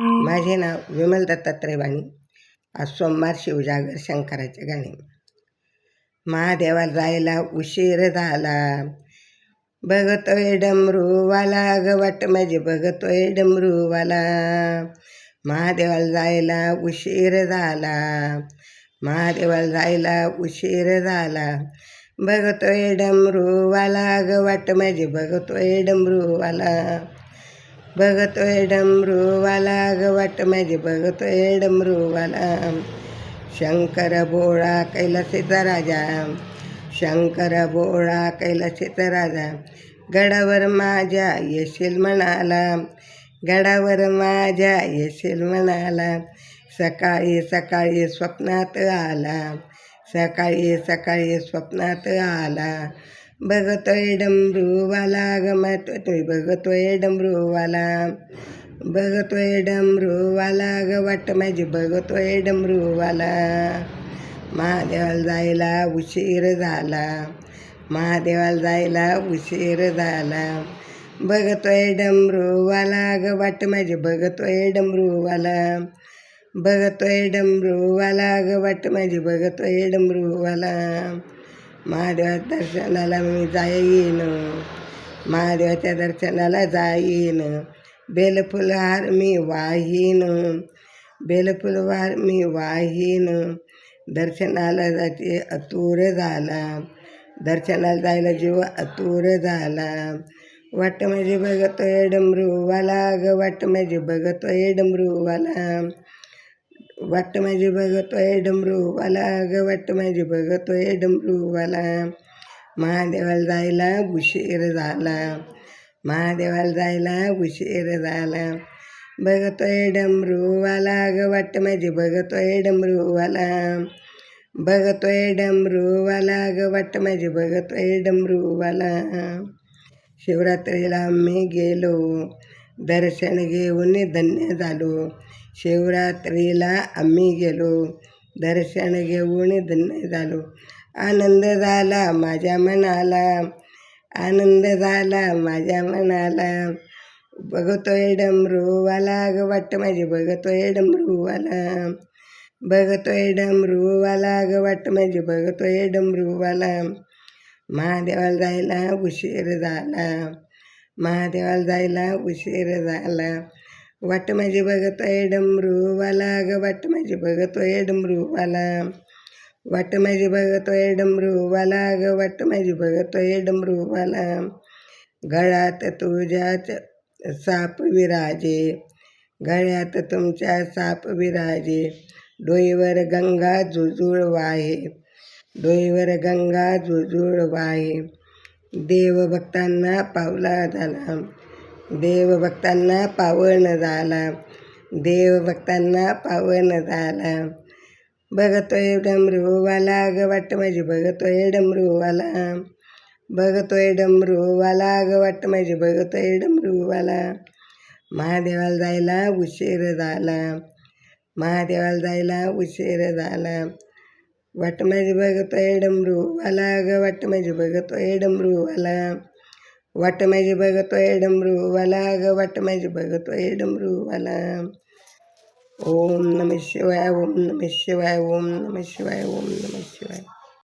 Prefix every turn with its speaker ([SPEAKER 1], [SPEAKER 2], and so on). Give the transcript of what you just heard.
[SPEAKER 1] माझे नाव विमल दत्तात्रय वाणी आज सोमवार शिवजागर शंकराचे गाणे. महादेवाला जायला उशीर झाला. बघतोय डमरूवाला ग वाट माझी म्हणजे बघतोय डमरूवाला. महादेवाला जायला उशीर झाला. महादेवाला जायला उशीर झाला. बघतोय डमरूवाला ग वाट माझे म्हणजे बघतोय डमरूवाला. बघतोय डमरूवाला ग वाट माझी बघतोय डमरूवाला शंकर बोळा कैलासीचा राजा. शंकर बोळा कैलासीचा राजा. गडावर माझ्या येशील म्हणाला. गडावर माझ्या येशील म्हणाला. सकाळी सकाळी स्वप्नात आला. सकाळी सकाळी स्वप्नात आला. बघतोय डमरूवाला गमत तुम्ही बघतोय डमरूवाला बघतोय डमरूवाला ग वाट माझी बघतोय डमरूवाला महादेवाला जायला उशीर झाला. महादेवाला जायला उशीर झाला. बघतोय डमरूवाला ग वाट माझी बघतोय डमरूवाला बघतोय डमरूवाला ग वाट माझी बघतोय डमरूवाला महादेवाच्या दर्शनाला मी जाईन. महादेवाच्या दर्शनाला जाईन. बेलफुलहार मी वाहीन. बेलफुलवार मी वाहीन. दर्शनाला जाते अतुर झाला. दर्शनाला जायला जीव अतुर झाला. वाट माझी बघतोय डमरूवाला ग वाट माझी बघतोय डमरूवाला वाट माझी बघतोय डमरूवाला ग वाट माझी बघतोय डमरूवाला महादेवाला जायला उशीर झाला. महादेवाला जायला उशीर झाला. बघतोय डमरूवाला ग वाट माझी बघतोय डमरूवाला बघतोय डमरूवाला ग वाट माझी बघतोय डमरूवाला शिवरात्रीला आम्ही गेलो. दर्शन घेऊन धन्य झालो. शिवरात्रीला आम्ही गेलो. दर्शन घेऊन धन्य झालो. आनंद झाला माझ्या मनाला. आनंद झाला माझ्या मनाला. बघतोय डमरूवाला ग वाटतं माझी बघतोय डमरूवाला बघतोय डमरूवाला ग वाटतं माझी बघतोय डमरूवाला महादेवाला जायला उशीर झाला. महादेवाला जायला उशीर झाला. वाट माझी बघतोय डमरूवाला ग वाट माझी बघतोय डमरूवाला वाट माझी बघतोय डमरूवाला ग वाट माझी बघतोय डमरूवाला गळ्यात तुझ्याच साप विराजे गळ्यात तुमच्या साप विराजे. डोईवर गंगा जुजुळ वाहे डोईवर गंगा जुजुळ वाहे. देवभक्तांना पावला झाला. देवभक्तांना पावन झाला. देवभक्तांना पावन झाला. बघतोय डमरूवाला ग वाट माझी बघतोय डमरूवाला. बघतोय डमरूवाला ग वाट माझी बघतोय डमरूवाला. महादेवाला जायला उशीर झाला. महादेवाला जायला उशीर झाला. वाट माझी बघतोय डमरूवाला ग वाट माझी बघतोय डमरूवाला. वाट माझी बघतोय डमरूवाला ग वाट माझी बघतोय डमरूवाला। ओम नम शिवाय ओम नम शिवाय ओम नम शिवाय ओम नम शिवाय।